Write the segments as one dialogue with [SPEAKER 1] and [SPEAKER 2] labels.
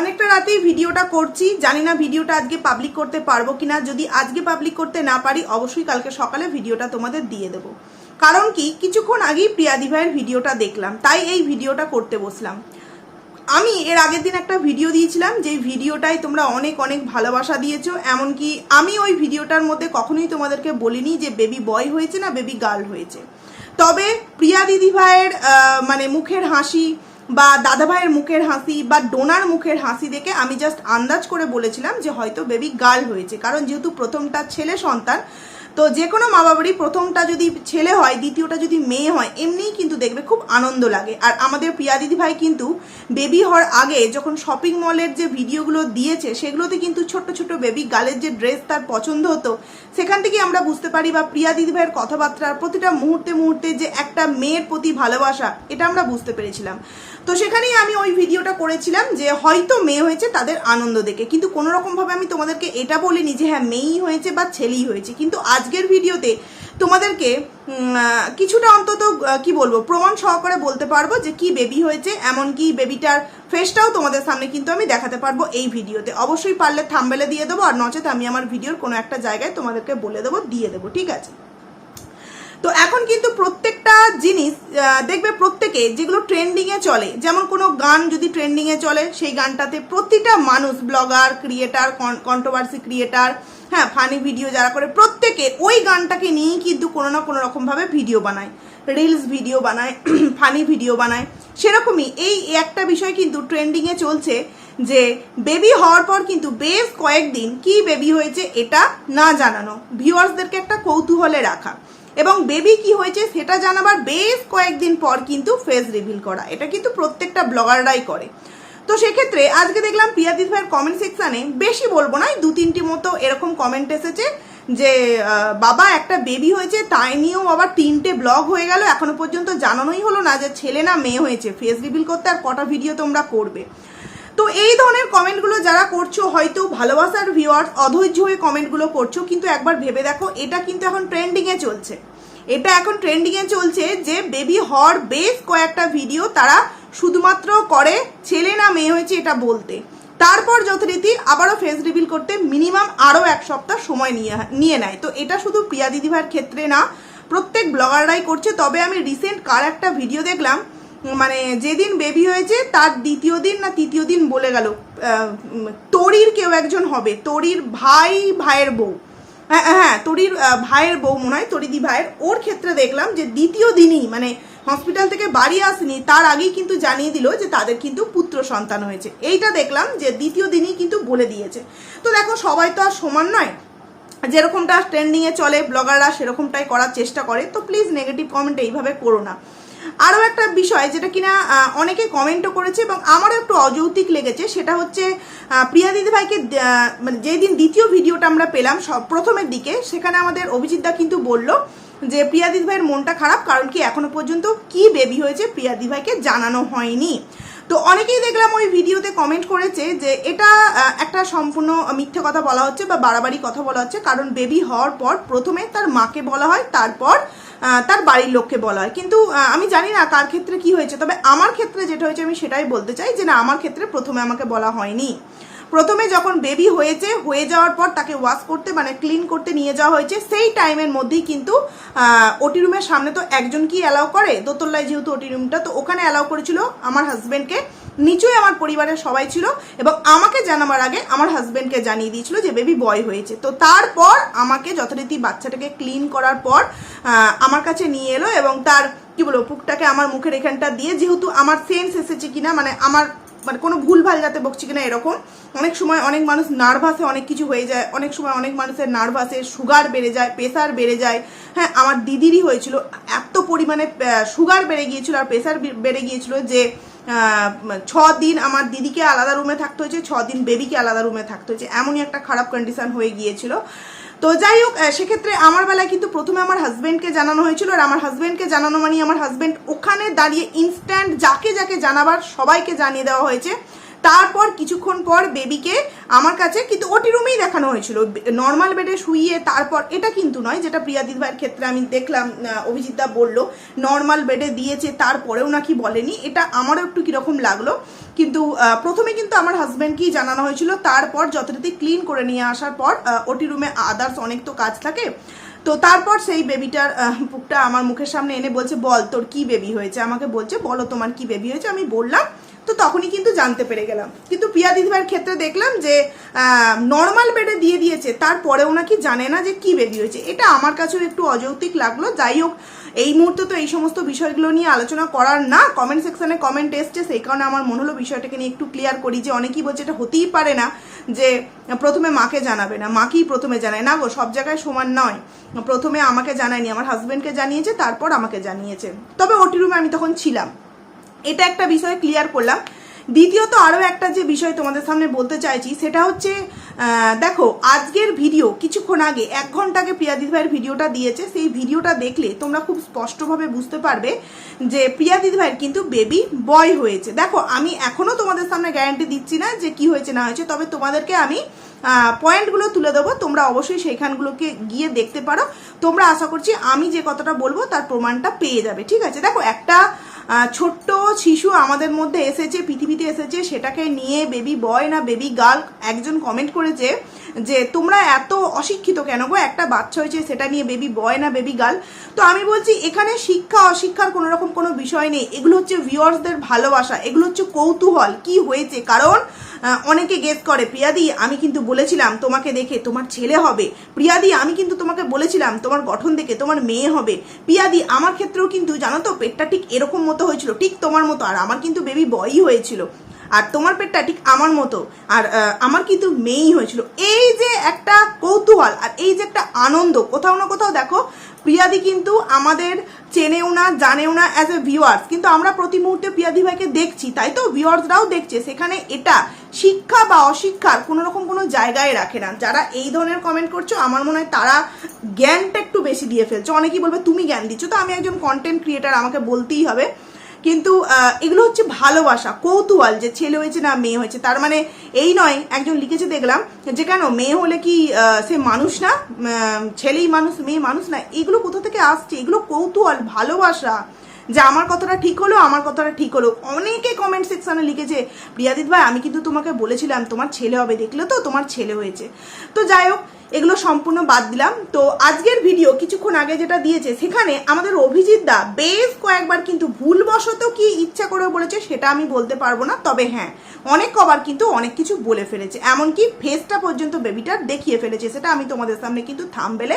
[SPEAKER 1] অনেকটা রাতেই ভিডিওটা করছি। জানি না ভিডিওটা আজকে পাবলিক করতে পারব কিনা। যদি আজকে পাবলিক করতে না পারি, অবশ্যই কালকে সকালে ভিডিওটা তোমাদের দিয়ে দেবো। কারণ কি, কিছুক্ষণ আগেই প্রিয়াদি ভাইয়ের ভিডিওটা দেখলাম। তাই এই ভিডিওটা করতে বসলাম। আমি এর আগের দিন একটা ভিডিও দিয়েছিলাম যে ভিডিওটাই তোমরা অনেক অনেক ভালোবাসা দিয়েছ। এমনকি আমি ওই ভিডিওটার মধ্যে কখনোই তোমাদেরকে বলিনি যে বেবি বয় হয়েছে না বেবি গার্ল হয়েছে। তবে প্রিয়া দিদি ভাইয়ের মানে মুখের হাসি বা দাদা ভাইয়ের মুখের হাসি বা ডোনার মুখের হাসি দেখে আমি জাস্ট আন্দাজ করে বলেছিলাম যে হয়তো বেবি গার্ল হয়েছে। কারণ যেহেতু প্রথমটা ছেলে সন্তান, তো যে কোনো মা বাবারই প্রথমটা যদি ছেলে হয়, দ্বিতীয়টা যদি মেয়ে হয়, এমনিই কিন্তু দেখবে খুব আনন্দ লাগে। আর আমাদের প্রিয়া দিদি ভাই কিন্তু বেবি হওয়ার আগে যখন শপিং মলের যে ভিডিওগুলো দিয়েছে, সেগুলোতে কিন্তু ছোট্ট ছোট বেবি গালের যে ড্রেস তার পছন্দ হতো, সেখান থেকে আমরা বুঝতে পারি বা প্রিয়া দিদি ভাইয়ের কথাবার্তার প্রতিটা মুহূর্তে মুহূর্তে যে একটা মেয়ের প্রতি ভালোবাসা, এটা আমরা বুঝতে পেরেছিলাম। তো সেখানেই আমি ওই ভিডিওটা করেছিলাম যে হয়তো মেয়ে হয়েছে তাদের আনন্দ দেখে। কিন্তু কোনো রকমভাবে আমি তোমাদেরকে এটা বলিনি যে হ্যাঁ মেয়েই হয়েছে বা ছেলেই হয়েছে। কিন্তু আজকের ভিডিওতে তোমাদেরকে কিছুটা অন্তত কি বলব, প্রমাণ সহকারে বলতে পারব যে কি বেবি হয়েছে, এমনকি বেবিটার ফেসটাও তোমাদের সামনে কিন্তু আমি দেখাতে পারব এই ভিডিওতে। অবশ্যই পারলে থাম্বেলে দিয়ে দেবো, আর নচেত আমি আমার ভিডিওর কোনো একটা জায়গায় তোমাদেরকে বলে দেবো, দিয়ে দেবো, ঠিক আছে? তো এখন কিন্তু প্রত্যেকটা জিনিস দেখবে প্রত্যেকে যেগুলো ট্রেন্ডিংয়ে চলে, যেমন কোনো গান যদি ট্রেন্ডিংয়ে চলে, সেই গানটাতে প্রতিটা মানুষ ব্লগার ক্রিয়েটার কন্ট্রোভার্সি ক্রিয়েটার হ্যাঁ ফানি ভিডিও যারা করে, প্রত্যেকে ওই গানটাকে নিয়েই কিন্তু কোনো না কোনো রকমভাবে ভিডিও বানায়। রিলস ভিডিও বানায় ফানি ভিডিও বানায়। সেরকমই এই একটা বিষয় কিন্তু ট্রেন্ডিংয়ে চলছে যে বেবি হওয়ার পর কিন্তু বেশ কয়েকদিন কি বেবি হয়েছে এটা না জানানো। ভিউয়ার্সদেরকে একটা কৌতূহলে রাখা। এবং বেবি কি হয়েছে সেটা জানাবার বেশ কয়েকদিন পর কিন্তু ফেস রিভিল করা। এটা কিন্তু প্রত্যেকটা ব্লগাররাই করে। তো সেক্ষেত্রে আজকে দেখলাম প্রিয়াদিস ভাইয়ের কমেন্ট সেকশানে বেশি বলব না দু তিনটি মতো এরকম কমেন্ট এসেছে যে বাবা একটা বেবি হয়েছে, তাই নিয়েও আবার তিনটে ব্লগ হয়ে গেল, এখনও পর্যন্ত জানানোই হলো না যে ছেলে না মেয়ে হয়েছে। ফেস রিভিল করতে আর কটা ভিডিও তোমরা করবে। তো এই ধরনের কমেন্টগুলো যারা করছ, হয়তো ভালোবাসার ভিউয়ার্স অধৈর্য হয়ে কমেন্টগুলো করছ, কিন্তু একবার ভেবে দেখো, এটা কিন্তু এখন ট্রেন্ডিংয়ে চলছে। এটা এখন ট্রেন্ডিংয়ে চলছে যে বেবি হওয়ার বেশ কয়েকটা ভিডিও তারা শুধুমাত্র করে ছেলে না মেয়ে হয়েছে এটা বলতে। তারপর যথারীতি আবারও ফেস রিভিল করতে মিনিমাম আরও এক সপ্তাহ সময় নিয়ে নিয়ে নেয়। তো এটা শুধু প্রিয়া দিদিভাইয়ের ক্ষেত্রে না, প্রত্যেক ব্লগাররাই করছে। তবে আমি রিসেন্ট কার একটা ভিডিও দেখলাম মানে যেদিন বেবি হয়েছে তার দ্বিতীয় দিন না তৃতীয় দিন বলে গেল তরির কেউ একজন হবে, তরির ভাই, ভাইয়ের বউ। হ্যাঁ হ্যাঁ তরির ভাইয়ের বউ মনে হয় তরিদি ভাইয়ের ওর ক্ষেত্রে দেখলাম যে দ্বিতীয় দিনই মানে হসপিটাল থেকে বাড়ি আসেনি, তার আগেই কিন্তু জানিয়ে দিল যে তাদের কিন্তু পুত্র সন্তান হয়েছে। এইটা দেখলাম যে দ্বিতীয় দিনই কিন্তু বলে দিয়েছে। তো দেখো, সবাই তো আর সমান নয়। যেরকমটা ট্রেন্ডিংয়ে চলে ব্লগাররা সেরকমটাই করার চেষ্টা করে। তো প্লিজ নেগেটিভ কমেন্ট এইভাবে করো না। আরও একটা বিষয় যেটা কিনা অনেকে কমেন্টও করেছে এবং আমারও একটু অযৌক্তিক লেগেছে, সেটা হচ্ছে প্রিয়া দিদি ভাইকে মানে যেদিন দ্বিতীয় ভিডিওটা আমরা পেলাম, সব প্রথমের দিকে, সেখানে আমাদের অভিজিৎ দা কিন্তু বলল যে, প্রিয়া দিদি ভাইয়ের মনটা খারাপ, কারণ কি এখনও পর্যন্ত কি বেবি হয়েছে প্রিয়া দিদি ভাইকে জানানো হয়নি? তো অনেকেই দেখলাম ওই ভিডিওতে কমেন্ট করেছে যে, এটা একটা সম্পূর্ণ মিথ্যে কথা বলা হচ্ছে বা বাড়াবাড়ি কথা বলা হচ্ছে, কারণ বেবি হওয়ার পর প্রথমে তার মাকে বলা হয়, তারপর তার বাড়ির লোককে বলা হয়। কিন্তু আমি জানি না কার ক্ষেত্রে কি হয়েছে, তবে আমার ক্ষেত্রে যেটা হয়েছে, আমি সেটাই বলতে চাই যে না, আমার ক্ষেত্রে প্রথমে আমাকে বলা হয়নি। প্রথমে যখন বেবি হয়েছে, হয়ে যাওয়ার পর তাকে ওয়াশ করতে মানে ক্লিন করতে নিয়ে যাওয়া হয়েছে, সেই টাইমের মধ্যেই কিন্তু ওটি রুমের সামনে তো একজন কি অ্যালাউ করে? দোতলায় যেহেতু ওটি রুমটা তো ওখানে অ্যালাউ করেছিল আমার হাজব্যান্ডকে নিচুই আমার পরিবারের সবাই ছিল এবং আমাকে জানাবার আগে আমার হাজব্যান্ডকে জানিয়ে দিয়েছিল যে বেবি বয় হয়েছে। তো তারপর আমাকে যথারীতি বাচ্চাটাকে ক্লিন করার পর আমার কাছে নিয়ে এলো এবং তার, কি বলব, পুকটাকে আমার মুখের এখানটা দিয়ে, যেহেতু আমার সেন্স এসেছে কিনা মানে আমার মানে কোনো ভুলভাল যাতে বকছি কিনা এরকম, অনেক সময় অনেক মানুষ নার্ভাসে অনেক কিছু হয়ে যায়, অনেক সময় অনেক মানুষের নার্ভাসে সুগার বেড়ে যায় প্রেশার বেড়ে যায়। হ্যাঁ আমার দিদিরই হয়েছিল, এত পরিমাণে সুগার বেড়ে গিয়েছিল আর প্রেসার বেড়ে গিয়েছিল যে ছ দিন আমার দিদিকে আলাদা রুমে থাকতে হয়েছে, ছ দিন বেবিকে আলাদা রুমে থাকতে হয়েছে। এমনই একটা খারাপ কন্ডিশন হয়ে গিয়েছিল। তো যাই হোক সেক্ষেত্রে আমার বেলায় কিন্তু প্রথমে আমার হাজব্যান্ডকে জানানো হয়েছিল আর আমার হাজব্যান্ডকে জানানো মানে আমার হাজব্যান্ড ওখানে দাঁড়িয়ে ইনস্ট্যান্ট যাকে যাকে জানাবার সবাইকে জানিয়ে দেওয়া হয়েছে। তারপর কিছুক্ষণ পর বেবিকে আমার কাছে, কিন্তু ওটি রুমেই দেখানো হয়েছিল। নর্মাল বেডে শুইয়ে তারপর, এটা কিন্তু নয়, যেটা প্রিয়া দিদিভাইয়ের ক্ষেত্রে আমি দেখলাম অভিজিৎদা বলল, নর্মাল বেডে দিয়েছে, তারপরেও নাকি বলেনি। এটা আমারও একটু কীরকম লাগল। কিন্তু প্রথমে কিন্তু আমার হাজব্যান্ডকেই জানানো হয়েছিল। তারপর যথারীতি ক্লিন করে নিয়ে আসার পর ওটি রুমে আদার্স অনেক তো কাজ থাকে। তো তারপর সেই বেবিটার বুকটা আমার মুখের সামনে এনে বলছে, বল তোর কি বেবি হয়েছে? আমাকে বলছে, বলো তোমার কি বেবি হয়েছে? আমি বললাম, তো তখনই কিন্তু জানতে পেরে গেলাম। কিন্তু প্রিয়া দিদিভাইয়ের ক্ষেত্রে দেখলাম যে নর্মাল বেডে দিয়ে দিয়েছে, তারপরেও নাকি জানে না যে কি বেবি হয়েছে। এটা আমার কাছেও একটু অযৌক্তিক লাগল। যাই হোক, এই মুহূর্তে তো এই সমস্ত বিষয়গুলো নিয়ে আলোচনা করার না কমেন্ট সেকশনে কমেন্ট এসছে, সেই কারণে আমার মনে হলো বিষয়টাকে নিয়ে একটু ক্লিয়ার করি যে, অনেকেই বলছে এটা হতেই পারে না যে, প্রথমে মাকে জানাবে না। মাকেই প্রথমে জানায়, না গো, সব জায়গায় সমান নয়। প্রথমে আমাকে জানায়নি, আমার হাজবেন্ডকে জানিয়েছে, তারপর আমাকে জানিয়েছে। তবে ওটি রুমে আমি তখন ছিলাম। এটা একটা বিষয় ক্লিয়ার করলাম দ্বিতীয়ত আরও একটা যে বিষয় তোমাদের সামনে বলতে চাইছি, সেটা হচ্ছে দেখো, আজকের ভিডিও কিছুক্ষণ আগে, এক ঘণ্টা আগে দিদিভাইয়ের ভিডিওটা দিয়েছে, সেই ভিডিওটা দেখলে তোমরা খুব স্পষ্টভাবে বুঝতে পারবে যে প্রিয়া ভাইয়ের কিন্তু বেবি বয় হয়েছে। দেখো, আমি এখনও তোমাদের সামনে গ্যারান্টি দিচ্ছি না যে কি হয়েছে, না হয়েছে, তবে তোমাদেরকে আমি পয়েন্টগুলো তুলে দেবো, তোমরা অবশ্যই সেইখানগুলোকে গিয়ে দেখতে পারো। তোমরা আশা করছি আমি যে কথাটা বলব, তার প্রমাণটা পেয়ে যাবে, ঠিক আছে? দেখো, একটা ছোট্ট শিশু আমাদের মধ্যে এসেছে, পৃথিবীতে এসেছে, সেটাকে নিয়ে বেবি বয় না বেবি গার্ল একজন কমেন্ট করেছে যে, তোমরা এত অশিক্ষিত কেন গো? একটা বাচ্চা হয়েছে, সেটা নিয়ে বেবি বয় না বেবি গার্ল তো আমি বলছি, এখানে শিক্ষা অশিক্ষার কোনো রকম কোনো বিষয় নেই। এগুলো হচ্ছে ভিউয়ার্সদের ভালোবাসা, এগুলো হচ্ছে কৌতূহল, কি হয়েছে? কারণ অনেকে গেস করে, প্রিয়াদি, আমি কিন্তু বলেছিলাম তোমাকে দেখে তোমার ছেলে হবে। প্রিয়াদি, আমি কিন্তু তোমাকে বলেছিলাম তোমার গঠন দেখে তোমার মেয়ে হবে। প্রিয়াদি, আমার ক্ষেত্রেও কিন্তু জানো তো, পেটটা ঠিক এরকম মতো হয়েছিল, ঠিক তোমার মতো। আর আমার কিন্তু বেবি বয়ই হয়েছিল। আর তোমার পেটটা ঠিক আমার মতো। আর আমার কিন্তু মেয়েই হয়েছিল। এই যে একটা কৌতূহল আর এই যে একটা আনন্দ, কোথাও না কোথাও দেখো, প্রিয়াদি কিন্তু আমাদের চেনেও না, জানেও না অ্যাজ এ ভিউয়ার্স কিন্তু আমরা প্রতি মুহূর্তে প্রিয়াদি ভাইকে দেখছি, তাই তো? ভিউয়ার্সরাও দেখছে। সেখানে এটা শিক্ষা বা অশিক্ষার কোনো রকম কোনো জায়গায় রাখে না। যারা এই ধরনের কমেন্ট করছ, আমার মনে হয় তারা জ্ঞানটা একটু বেশি দিয়ে ফেলছো। অনেকেই বলবে, তুমি জ্ঞান দিচ্ছ? তো আমি একজন কন্টেন্ট ক্রিয়েটার আমাকে বলতেই হবে। কিন্তু এগুলো হচ্ছে ভালোবাসা, কৌতূহল যে ছেলে হয়েছে না মেয়ে হয়েছে। তার মানে এই নয়, একজন লিখেছে দেখলাম যে কেন মেয়ে হলে কি সে মানুষ না? ছেলেই মানুষ, মেয়ে মানুষ না? এগুলো কোথা থেকে আসছে? এগুলো কৌতূহল, ভালোবাসা। যে আমার কথাটা ঠিক হলো, আমার কথাটা ঠিক হলো। অনেকে কমেন্ট সেকশনে লিখেছে, প্রিয়াদিত ভাই, আমি কিন্তু তোমাকে বলেছিলাম, তোমার ছেলে হবে, দেখলে তো তোমার ছেলে হয়েছে। তো যাই হোক এগুলো সম্পূর্ণ বাদ দিলাম। তো আজকের ভিডিও কিছুক্ষণ আগে যেটা দিয়েছে, সেখানে আমাদের অভিজিৎ দা বেশ কয়েকবার কিন্তু ভুলবশত কি ইচ্ছা করে বলেছে সেটা আমি বলতে পারব না, তবে হ্যাঁ অনেক কবার কিন্তু অনেক কিছু বলে ফেলেছে। এমনকি ফেসটা পর্যন্ত বেবিটার দেখিয়ে ফেলেছে, সেটা আমি তোমাদের সামনে কিন্তু থামবেলে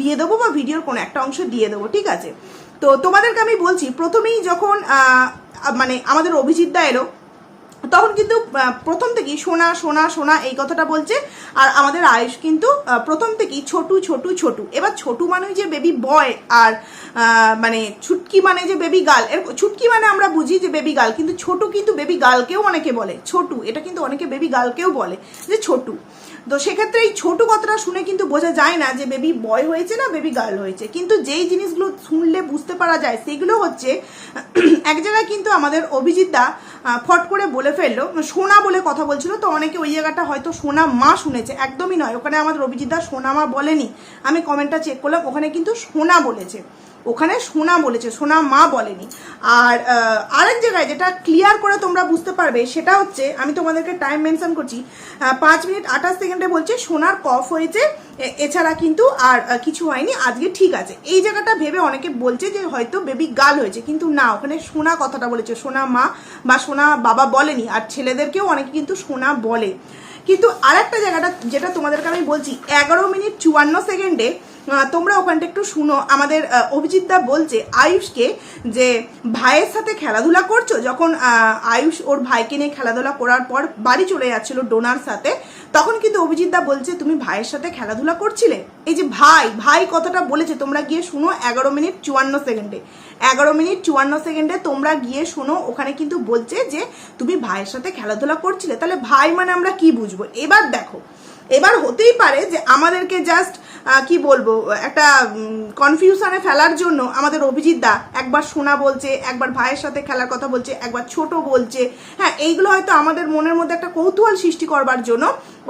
[SPEAKER 1] দিয়ে দেবো বা ভিডিওর কোনো একটা অংশ দিয়ে দেবো, ঠিক আছে? তো তোমাদেরকে আমি বলছি, প্রথমেই যখন মানে আমাদের অভিজিৎ দা এলো তখন কিন্তু প্রথম থেকেই সোনা সোনা সোনা এই কথাটা বলছে। আর আমাদের আয়ুষ কিন্তু প্রথম থেকেই ছোটু ছোটু ছোটু। এবার ছোটু মানে যে বেবি বয় আর মানে ছুটকি মানে যে বেবি গাল এর ছুটকি মানে আমরা বুঝি যে বেবি গাল কিন্তু ছোটু কিন্তু বেবি গালকেও অনেকে বলে। ছোটু, এটা কিন্তু অনেকে বেবি গালকেও বলে যে ছোটু। তো সেক্ষেত্রে এই ছোট কথাটা শুনে কিন্তু বোঝা যায় না যে বেবি বয় হয়েছে না বেবি গার্ল হয়েছে। কিন্তু যেই জিনিসগুলো শুনলে বুঝতে পারা যায়, সেগুলো হচ্ছে, এক জায়গায় কিন্তু আমাদের অভিজিৎ দা ফট করে বলে ফেলল, সোনা বলে কথা বলছিল। তো অনেকে ওই জায়গাটা হয়তো সোনা মা শুনেছে, একদমই নয়। ওখানে আমাদের অভিজিৎ দা সোনা মা বলেনি। আমি কমেন্টটা চেক করলাম, ওখানে কিন্তু সোনা বলেছে। ওখানে সোনা বলেছে, সোনা মা বলেনি। আর আরেক জায়গায় যেটা ক্লিয়ার করে তোমরা বুঝতে পারবে, সেটা হচ্ছে, আমি তোমাদেরকে টাইম মেনশন করছি পাঁচ মিনিট আঠাশ সেকেন্ডে বলছে সোনার কফ হয়েছে এছাড়া কিন্তু আর কিছু হয়নি, আজকে ঠিক আছে। এই জায়গাটা ভেবে অনেকে বলছে যে হয়তো বেবি গাল হয়েছে, কিন্তু না, ওখানে সোনা কথাটা বলেছে, সোনা মা বা সোনা বাবা বলেনি, আর ছেলেদেরকেও অনেকে কিন্তু সোনা বলে। কিন্তু আরেকটা জায়গাটা, যেটা তোমাদেরকে আমি বলছি, এগারো মিনিট চুয়ান্ন সেকেন্ডে তোমরা ওখানটা একটু শুনো। আমাদের অভিজিৎ দা বলছে, আয়ুষকে যে ভাইয়ের সাথে খেলাধুলা করছ, যখন আয়ুষ ওর ভাইকে নিয়ে খেলাধুলা করার পর বাড়ি চলে যাচ্ছিল ডোনার সাথে, তখন কিন্তু অভিজিৎ দা বলছে, তুমি ভাইয়ের সাথে খেলাধুলা করছিলে? এই যে ভাই ভাই কথাটা বলেছে, তোমরা গিয়ে শুনো এগারো মিনিট চুয়ান্ন সেকেন্ডে। এগারো মিনিট চুয়ান্ন সেকেন্ডে তোমরা গিয়ে শোনো, ওখানে কিন্তু বলছে যে, তুমি ভাইয়ের সাথে খেলাধুলা করছিলে? তাহলে ভাই মানে আমরা কি বুঝব? এবার দেখো এবার হতেই পারে যে আমাদেরকে জাস্ট কি বলব, একটা কনফিউশনে ফেলার জন্য আমাদের অভিজিৎ দা একবার সোনা বলছে, একবার ভাইয়ের সাথে খেলার কথা বলছে, একবার ছোট বলছে। হ্যাঁ এইগুলো হয়তো আমাদের মনের মধ্যে একটা কৌতূহল সৃষ্টি করবার জন্য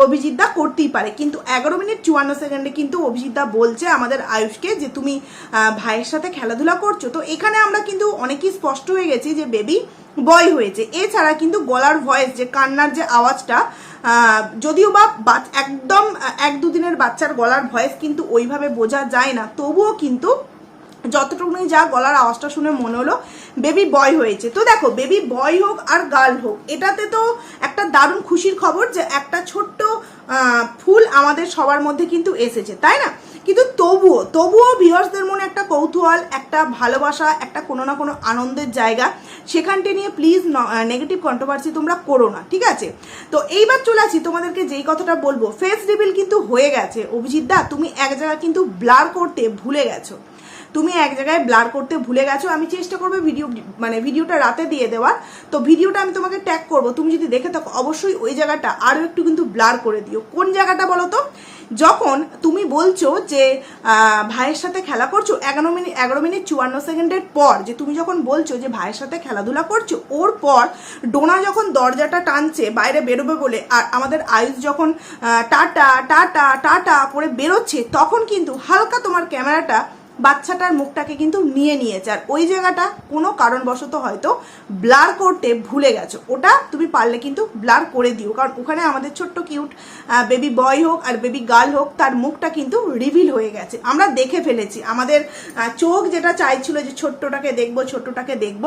[SPEAKER 1] অভিজিৎ দা করতেই পারে। কিন্তু এগারো মিনিট চুয়ান্ন সেকেন্ডে কিন্তু অভিজিৎ দা বলছে আমাদের আয়ুষকে যে তুমি ভাইয়ের সাথে খেলাধুলা করছ। তো এখানে আমরা কিন্তু অনেকেই স্পষ্ট হয়ে গেছি যে, বেবি বয় হয়েছে। এছাড়া কিন্তু গলার ভয়েস যে কান্নার যে আওয়াজটা যদিও বা একদম এক দুদিনের বাচ্চার গলার ভয়েস কিন্তু ওইভাবে বোঝা যায় না। তবুও কিন্তু যতটুকুনি যা গলার আওয়াজটা শুনে মনে হলো বেবি বয় হয়েছে। তো দেখো বেবি বয় হোক আর গার্ল হোক, এটাতে তো একটা দারুণ খুশির খবর যে একটা ছোট্ট ফুল আমাদের সবার মধ্যে কিন্তু এসেছে, তাই না? কিন্তু তবুও তবুও ভিউয়ার্সদের মনে একটা কৌতূহল, একটা ভালোবাসা, একটা কোনো না কোনো আনন্দের জায়গা। সেখানটি নিয়ে প্লিজ নেগেটিভ কন্ট্রোভার্সি তোমরা করো না, ঠিক আছে? তো এইবার চলে আসি, তোমাদেরকে যেই কথাটা বলব। ফেস রিভিল কিন্তু হয়ে গেছে। অভিজিৎ দা, তুমি এক জায়গায় কিন্তু ব্লার করতে ভুলে গেছো। তুমি এক জায়গায় ব্লার করতে ভুলে গেছো। আমি চেষ্টা করব ভিডিও মানে ভিডিওটা রাতে দিয়ে দেওয়ার। তো ভিডিওটা আমি তোমাকে ট্যাগ করব। তুমি যদি দেখে থাকো, অবশ্যই ওই জায়গাটা আরও একটু কিন্তু ব্লার করে দিও। কোন জায়গাটা বলো তো? যখন তুমি বলছো যে ভাইয়ের সাথে খেলা করছ, এগারো মিনিট এগারো মিনিট চুয়ান্ন সেকেন্ডের পর, যে তুমি যখন বলছো যে ভাইয়ের সাথে খেলাধুলা করছ, ওর পর ডোনা যখন দরজাটা টানছে, বাইরে বেরোবে বলে, আর আমাদের আয়ুষ যখন টাটা টাটা টাটা করে বেরোচ্ছে, তখন কিন্তু হালকা তোমার ক্যামেরাটা বাচ্চাটার মুখটাকে কিন্তু নিয়ে নিয়েছে। আর ওই জায়গাটা কোনো কারণবশত হয়তো ব্লার করতে ভুলে গেছো। ওটা তুমি পারলে কিন্তু ব্লার করে দিও। কারণ ওখানে আমাদের ছোট্ট কিউট বেবি বয় হোক আর বেবি গার্ল হোক, তার মুখটা কিন্তু রিভিল হয়ে গেছে। আমরা দেখে ফেলেছি। আমাদের চোখ যেটা চাইছিল যে ছোট্টটাকে দেখব ছোট্টটাকে দেখব,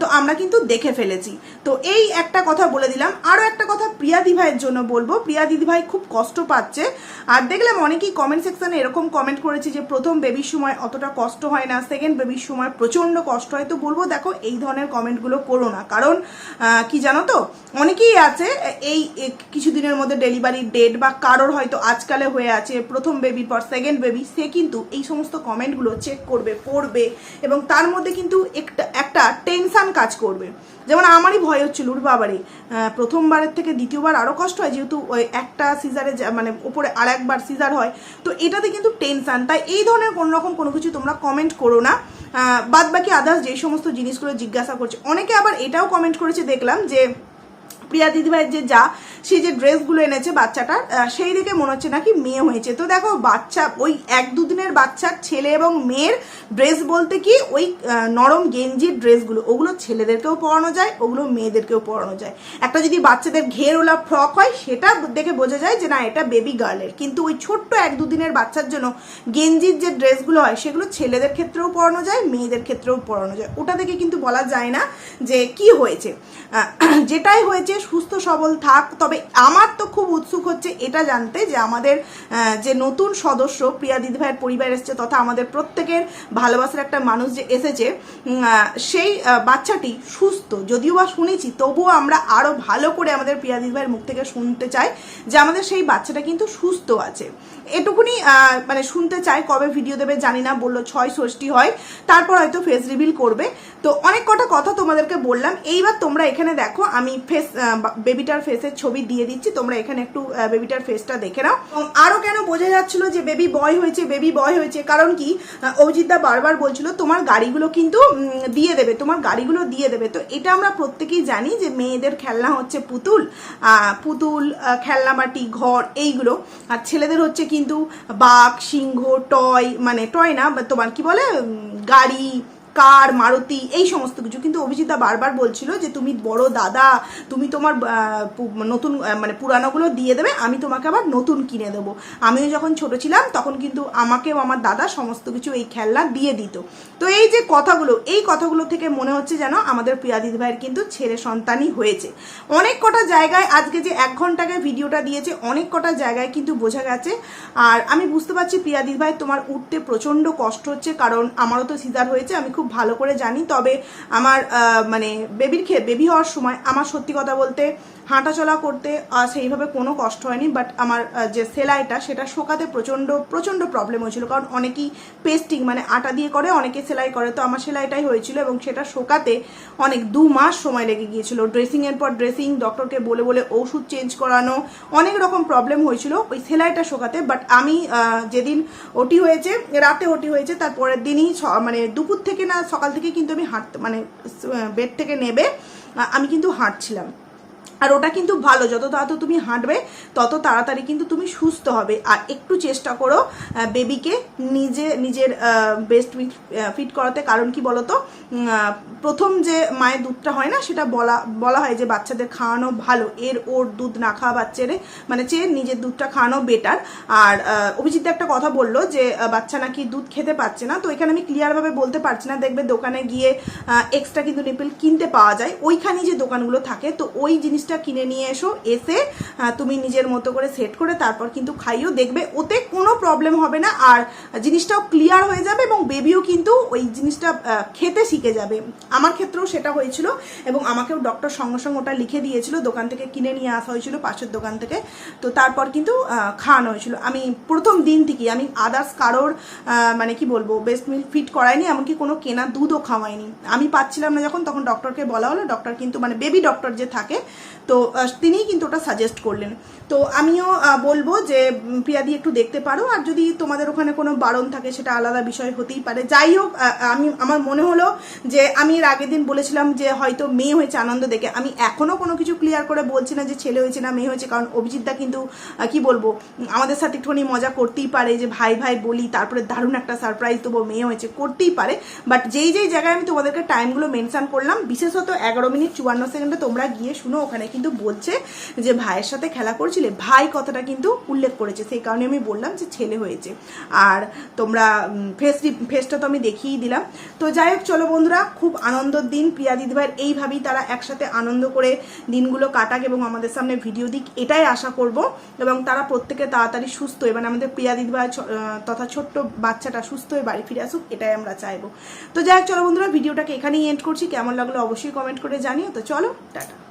[SPEAKER 1] তো আমরা কিন্তু দেখে ফেলেছি। তো এই একটা কথা বলে দিলাম। আরও একটা কথা প্রিয়া দিভাইয়ের জন্য বলব। প্রিয়া দিদিভাই খুব কষ্ট পাচ্ছে। আর দেখলাম অনেকেই কমেন্ট সেকশনে এরকম কমেন্ট করেছে যে, প্রথম বেবির সময় অতটা কষ্ট হয় না সেকেন্ড বেবির সময় প্রচণ্ড কষ্ট হয়। তো বলব, দেখো, এই ধরনের কমেন্টগুলো করো না। কারণ কি জানো তো, অনেকেই আছে, এই কিছুদিনের মধ্যে ডেলিভারি ডেট বা কারোর হয়তো আজকালে হয়ে আছে, প্রথম বেবির পর সেকেন্ড বেবি সে কিন্তু এই সমস্ত কমেন্টগুলো চেক করবে পড়বে এবং তার মধ্যে কিন্তু একটা একটা টেনশান কাজ করবে। যেমন আমারই ভয় হচ্ছিল উর বাবারে। প্রথমবারের থেকে দ্বিতীয়বার আরও কষ্ট হয়, যেহেতু ওই একটা সিজারে মানে ওপরে আর একবার সিজার হয়। তো এটাতে কিন্তু টেনশান তাই এই ধরনের কোনো রকম কোনো কিছু তোমরা কমেন্ট করো না। বাদ বাকি আদার্স যে সমস্ত জিনিসগুলো জিজ্ঞাসা করছে, অনেকে আবার এটাও কমেন্ট করেছে, দেখলাম যে প্রিয়া দিদিভাইয়ের যে যা, সে যে ড্রেসগুলো এনেছে বাচ্চাটার সেই দিকে মনে হচ্ছে নাকি মেয়ে হয়েছে। তো দেখো, বাচ্চা, ওই এক দুদিনের বাচ্চার ছেলে এবং মেয়ের ড্রেস বলতে কি, ওই নরম গেঞ্জির ড্রেসগুলো, ওগুলো ছেলেদেরকেও পরানো যায়, ওগুলো মেয়েদেরকেও পরানো যায়। একটা যদি বাচ্চাদের ঘেরওলা ফ্রক হয়, সেটা দেখে বোঝা যায় যে না, এটা বেবি গার্লের কিন্তু ওই ছোট্ট এক দুদিনের বাচ্চার জন্য গেঞ্জির যে ড্রেসগুলো হয়, সেগুলো ছেলেদের ক্ষেত্রেও পরানো যায়, মেয়েদের ক্ষেত্রেও পরানো যায়। ওটা থেকে কিন্তু বলা যায় না যে কি হয়েছে। যেটাই হয়েছে সুস্থ, সবল থাক। তবে আমার তো খুব উৎসুক হচ্ছে এটা জানতে যে আমাদের যে নতুন সদস্য প্রিয়া দিদিভাইয়ের পরিবার এসছে তথা আমাদের প্রত্যেকের ভালোবাসার একটা মানুষ যে এসেছে সেই বাচ্চাটি সুস্থ। যদিও বা শুনেছি, তবুও আমরা আরও ভালো করে আমাদের প্রিয়া দিদিভাইয়ের মুখ থেকে শুনতে চাই যে আমাদের সেই বাচ্চাটা কিন্তু সুস্থ আছে। এটুকুনি মানে শুনতে চাই কবে ভিডিও দেবে জানি না, বলল ছয় ষষ্ঠী হয়, তারপর হয়তো ফেস রিভিল করবে। তো অনেক কটা কথা তোমাদেরকে বললাম, এইবার তোমরা এখানে দেখো, আমি ফেস বেবিটার ফেসের ছবি দিয়ে দিচ্ছি, তোমরা এখানে একটু বেবিটার ফেসটা দেখে নাও। এবং আরও কেন বোঝা যাচ্ছিল যে বেবি বয় হয়েছে বেবি বয় হয়েছে, কারণ কি অভিজিৎদা বারবার বলছিল, তোমার গাড়িগুলো কিন্তু দিয়ে দেবে, তোমার গাড়িগুলো দিয়ে দেবে। তো এটা আমরা প্রত্যেকেই জানি যে মেয়েদের খেলনা হচ্ছে পুতুল পুতুল খেলনামাটি ঘর, এইগুলো। আর ছেলেদের হচ্ছে কিন্তু বাঘ সিংহ টয় মানে টয় না তোমার কি বলে গাড়ি কার, মারুতি, এই সমস্ত কিছু। কিন্তু অভিজিৎদা বারবার বলছিল যে, তুমি বড় দাদা, তুমি তোমার নতুন মানে পুরানোগুলো দিয়ে দেবে, আমি তোমাকে আবার নতুন কিনে দেবো। আমিও যখন ছোট ছিলাম, তখন কিন্তু আমাকেও আমার দাদা সমস্ত কিছু এই খেলনা দিয়ে দিত। তো এই যে কথাগুলো, এই কথাগুলো থেকে মনে হচ্ছে যেন আমাদের প্রিয়া দিদিভাইয়ের কিন্তু ছেলে সন্তানই হয়েছে। অনেক কটা জায়গায় আজকে যে এক ঘন্টাকে ভিডিওটা দিয়েছে, অনেক কটা জায়গায় কিন্তু বোঝা গেছে। আর আমি বুঝতে পারছি প্রিয়া দিদিভাই তোমার উঠতে প্রচণ্ড কষ্ট হচ্ছে, কারণ আমারও তো সিজার হয়েছে, আমি খুব খুব ভালো করে জানি। তবে আমার মানে বেবির খেয়ে বেবি হওয়ার সময় আমার সত্যি কথা বলতে হাঁটাচলা করতে সেইভাবে কোনো কষ্ট হয়নি। বাট আমার যে সেলাইটা, সেটা শোকাতে প্রচণ্ড প্রচণ্ড প্রবলেম হয়েছিল। কারণ অনেকেই পেস্টিং মানে আটা দিয়ে করে, অনেকে সেলাই করে। তো আমার সেলাইটাই হয়েছিল এবং সেটা শোকাতে অনেক দু মাস সময় লেগে গিয়েছিল। ড্রেসিংয়ের পর ড্রেসিং ডক্টরকে বলে বলে ওষুধ চেঞ্জ করানো, অনেক রকম প্রবলেম হয়েছিল ওই সেলাইটা শোকাতে। বাট আমি যেদিন ওটি হয়েছে, রাতে ওটি হয়েছে, তার পরের দিনই মানে দুপুর থেকে না সকাল থেকে কিন্তু আমি হাঁট মানে বেড থেকে নেবে আমি কিন্তু হাঁটছিলাম। আর ওটা কিন্তু ভালো, যত তাড়াতাড়ি তুমি হাঁটবে, তত তাড়াতাড়ি কিন্তু তুমি সুস্থ হবে। আর একটু চেষ্টা করো বেবিকে নিজে, নিজের বেস্ট ফিট করাতে। কারণ কি বলতো? প্রথম যে মায়ের দুধটা হয় না, সেটা বলা বলা হয় যে বাচ্চাদের খাওয়ানো ভালো। এর ওর দুধ না খাওয়া বাচ্চারে মানে চেয়ে নিজের দুধটা খাওয়ানো বেটার আর অভিজিৎ একটা কথা বলল যে বাচ্চা নাকি দুধ খেতে পারছে না। তো এখানে আমি ক্লিয়ারভাবে বলতে পারছি না। দেখবে দোকানে গিয়ে এক্সট্রা কিন্তু নিপেল কিনতে পাওয়া যায়। ওইখানে যে দোকানগুলো থাকে, তো ওই জিনিসটা কিনে নিয়ে এসো, এসে তুমি নিজের মতো করে সেট করে তারপর কিন্তু খাইও, দেখবে ওতে কোনো প্রবলেম হবে না। আর জিনিসটাও ক্লিয়ার হয়ে যাবে এবং বেবিও কিন্তু ওই জিনিসটা খেতে শিখে যাবে। আমার ক্ষেত্রেও সেটা হয়েছিল এবং আমাকেও ডক্টর সঙ্গে সঙ্গে ওটা লিখে দিয়েছিল, দোকান থেকে কিনে নিয়ে আসা হয়েছিল, পাশের দোকান থেকে। তো তারপর কিন্তু খাওয়ানো হয়েছিল। আমি প্রথম দিন থেকেই, আমি আদার্স কারোর মানে কি বলব বেস্ট মিল ফিট করায়নি এমনকি কোনো কেনা দুধও খাওয়াইনি। আমি পাচ্ছিলাম না যখন, তখন ডক্টরকে বলা হলো। ডক্টর কিন্তু মানে বেবি ডক্টর যে থাকে তো তিনিই কিন্তু ওটা সাজেস্ট করলেন। তো আমিও বলব যে প্রিয়াদি একটু দেখতে পারো। আর যদি তোমাদের ওখানে কোনো বারণ থাকে, সেটা আলাদা বিষয় হতেই পারে। যাই হোক আমি, আমার মনে হলো যে, আমি এর আগের দিন বলেছিলাম যে, হয়তো মেয়ে হয়েছে আনন্দ দেখে। আমি এখনও কোনো কিছু ক্লিয়ার করে বলছি না যে, ছেলে হয়েছে না মেয়ে হয়েছে। কারণ অভিজিৎদা কিন্তু কি বলব আমাদের সাথে একটুখানি মজা করতেই পারে যে, ভাই ভাই বলি, তারপরে দারুণ একটা সারপ্রাইজ দেবো মেয়ে হয়েছে, করতেই পারে। বাট যেই যেই জায়গায় আমি তোমাদেরকে টাইমগুলো মেনশান করলাম, বিশেষত এগারো মিনিট চুয়ান্ন সেকেন্ডে তোমরা গিয়ে শুনো ওখানে কিন্তু বলছে যে ভাইয়ের সাথে খেলা করছিলে। ভাই কথাটা কিন্তু উল্লেখ করেছে। সেই কারণে আমি বললাম যে ছেলে হয়েছে। আর তোমরা ফেস ফেসটা তো আমি দেখিয়েই দিলাম। তো যাই হোক, চলো বন্ধুরা, খুব আনন্দের দিন। প্রিয়া দিদিভাইয়ের এইভাবেই তারা একসাথে আনন্দ করে দিনগুলো কাটাক এবং আমাদের সামনে ভিডিও দিক। এটাই আশা করব। এবং তারা প্রত্যেকে তাড়াতাড়ি সুস্থ এবং আমাদের প্রিয়া দিদিভাই তথা ছোট্ট বাচ্চাটা সুস্থ হয়ে বাড়ি ফিরে আসুক, এটাই আমরা চাইব। তো যাই হোক, চলো বন্ধুরা ভিডিওটাকে এখানেই এন্ড করছি। কেমন লাগল অবশ্যই কমেন্ট করে জানিও। তো চলো, টাটা।